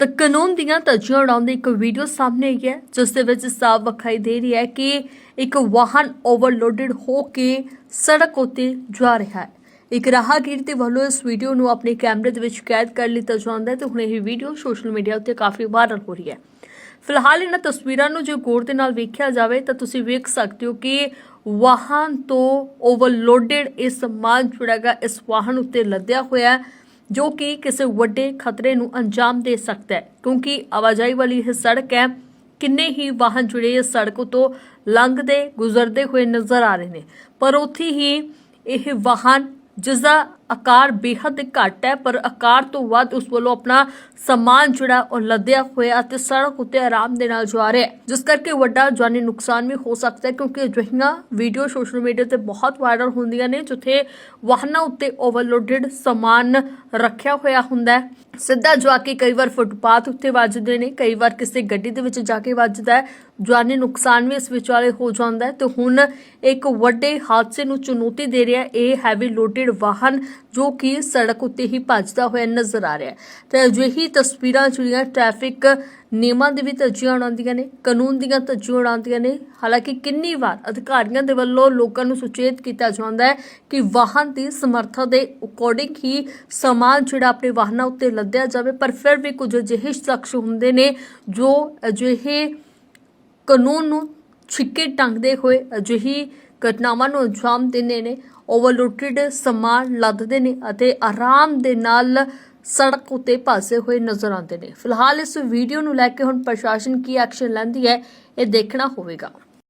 ਤਾਂ ਕਾਨੂੰਨ ਦੀਆਂ ਧੱਜੀਆਂ ਉਡਾਉਣ ਦੀ ਇੱਕ ਵੀਡੀਓ ਸਾਹਮਣੇ ਆਈ ਹੈ, ਜਿਸ ਦੇ ਵਿੱਚ ਸਾਫ਼ ਵਿਖਾਈ ਦੇ ਰਹੀ ਹੈ ਕਿ ਇੱਕ ਵਾਹਨ ਓਵਰਲੋਡਡ ਹੋ ਕੇ ਸੜਕ ਉੱਤੇ ਜਾ ਰਿਹਾ ਹੈ। ਇੱਕ ਰਾਹਗੀਰ ਦੇ ਵੱਲੋਂ ਇਸ ਵੀਡੀਓ ਨੂੰ ਆਪਣੇ ਕੈਮਰੇ ਦੇ ਵਿੱਚ ਕੈਦ ਕਰ ਲਿੱਤਾ ਜਾਂਦਾ ਹੈ ਤੇ ਹੁਣ ਇਹ ਵੀਡੀਓ ਸੋਸ਼ਲ ਮੀਡੀਆ ਉੱਤੇ ਕਾਫੀ ਵਾਇਰਲ ਹੋ ਰਹੀ ਹੈ। ਫਿਲਹਾਲ ਇਹਨਾਂ ਤਸਵੀਰਾਂ ਨੂੰ ਜੇ ਗੌਰ ਦੇ ਨਾਲ ਵੇਖਿਆ ਜਾਵੇ ਤਾਂ ਤੁਸੀਂ ਵੇਖ ਸਕਦੇ ਹੋ ਕਿ ਵਾਹਨ ਤੋਂ ਓਵਰਲੋਡਡ ਇਹ ਸਮਾਨ ਜਿਹੜਾ ਹੈਗਾ, ਇਸ ਵਾਹਨ ਉੱਤੇ ਲੱਦਿਆ ਹੋਇਆ ਹੈ। ਜੋ ਕਿ ਕਿਸੇ ਵੱਡੇ ਖਤਰੇ ਨੂੰ ਅੰਜਾਮ ਦੇ ਸਕਦਾ ਹੈ। ਕਿਉਂਕਿ ਆਵਾਜਾਈ ਵਾਲੀ ਇਹ ਸੜਕ ਹੈ, ਕਿੰਨੇ ਹੀ ਵਾਹਨ ਜਿਹੜੇ ਇਸ ਸੜਕ ਤੋਂ ਲੰਘਦੇ, ਗੁਜ਼ਰਦੇ ਹੋਏ ਨਜ਼ਰ ਆ ਰਹੇ ਨੇ। ਪਰ ਉੱਥੇ ਹੀ ਇਹ ਵਾਹਨ ਜਿਸ ਦਾ ਆਕਾਰ ਬੇਹੱਦ ਘੱਟ ਹੈ, ਪਰ ਆਕਾਰ ਤੋਂ ਵੱਧ ਉਸ ਵੱਲੋਂ ਆਪਣਾ ਸਮਾਨ ਜਿਹੜਾ ਉਹ ਲੱਦਿਆ ਹੋਇਆ ਅਤੇ ਸੜਕ ਉੱਤੇ ਆਰਾਮ ਦੇ ਨਾਲ ਜਾ ਰਿਹਾ ਹੈ। ਜਿਸ ਕਰਕੇ ਵੱਡਾ ਜਾਨੀ ਨੁਕਸਾਨ ਵੀ ਹੋ ਸਕਦਾ ਹੈ, ਕਿਉਂਕਿ ਅਜਿਹੀਆਂ ਵੀਡੀਓ ਸੋਸ਼ਲ ਮੀਡੀਆ ਤੇ ਬਹੁਤ ਵਾਇਰਲ ਹੁੰਦੀਆਂ ਨੇ, ਜਿੱਥੇ ਵਾਹਨਾਂ ਉੱਤੇ ਓਵਰਲੋਡਡ ਸਮਾਨ ਰੱਖਿਆ ਹੋਇਆ ਹੁੰਦਾ ਹੈ। ਸਿੱਧਾ ਜਾ ਕੇ ਕਈ ਵਾਰ ਫੁੱਟਪਾਥ ਉੱਤੇ ਵੱਜਦੇ ਨੇ, ਕਈ ਵਾਰ ਕਿਸੇ ਗੱਡੀ ਦੇ ਵਿੱਚ ਜਾ ਕੇ ਵੱਜਦਾ ਹੈ। ਜਾਨੀ ਨੁਕਸਾਨ ਵੀ ਇਸ ਵਿਚਾਲੇ ਹੋ ਜਾਂਦਾ ਹੈ। ਤੇ ਹੁਣ ਇੱਕ ਵੱਡੇ ਹਾਦਸੇ ਨੂੰ ਚੁਣੌਤੀ ਦੇ ਰਿਹਾ ਇਹ ਹੈਵੀ ਲੋਡਡ ਵਾਹਨ ਜੋ ਕਿ ਸੜਕ ਉੱਤੇ ਹੀ ਭੱਜਦਾ ਹੋਇਆ ਨਜ਼ਰ ਆ ਰਿਹਾ ਹੈ। ਤੇ ਅਜਿਹੀ ਤਸਵੀਰਾਂ ਜਿਹੜੀਆਂ ਟ੍ਰੈਫਿਕ ਨਿਯਮਾਂ ਦੇ ਵੀ ਧੱਜੀਆਂ ਉਡਾਉਂਦੀਆਂ ਨੇ, ਕਾਨੂੰਨ ਦੀਆਂ ਧੱਜੀਆਂ ਉਡਾਉਂਦੀਆਂ ਨੇ, ਹਾਲਾਂਕਿ ਕਿੰਨੀ ਵਾਰ ਅਧਿਕਾਰੀਆਂ ਦੇ ਵੱਲੋਂ ਲੋਕਾਂ ਨੂੰ ਸੁਚੇਤ ਕੀਤਾ ਜਾਂਦਾ ਹੈ ਕਿ ਵਾਹਨ ਦੀ ਸਮਰੱਥਾ ਦੇ ਅਕੋਰਡਿੰਗ ਹੀ ਸਮਾਨ ਜਿਹੜਾ ਆਪਣੇ ਵਾਹਨਾਂ ਉੱਤੇ ਲੱਦਿਆ ਜਾਵੇ, ਪਰ ਫਿਰ ਵੀ ਕੁਝ ਅਜਿਹੇ ਸ਼ਖਸ ਹੁੰਦੇ ਨੇ ਜੋ ਅਜਿਹੇ ਕਾਨੂੰਨ ਨੂੰ ਛਿੱਕੇ ਟੰਗਦੇ ਹੋਏ ਅਜਿਹੀ ਘਟਨਾਵਾਂ ਨੂੰ ਅੰਜਾਮ ਦਿੰਦੇ ਨੇ ਓਵਰਲੋਡਡ ਸਮਾਨ ਲੱਦਦੇ ਨੇ ਅਤੇ ਆਰਾਮ ਦੇ ਨਾਲ ਸੜਕ ਉੱਤੇ ਭਾਸੇ ਹੋਏ ਨਜ਼ਰ ਆਉਂਦੇ ਨੇ। ਫਿਲਹਾਲ ਇਸ ਵੀਡੀਓ ਨੂੰ ਲੈ ਕੇ ਹੁਣ ਪ੍ਰਸ਼ਾਸਨ ਕੀ ਐਕਸ਼ਨ ਲੈਂਦੀ ਹੈ, ਇਹ ਦੇਖਣਾ ਹੋਵੇਗਾ।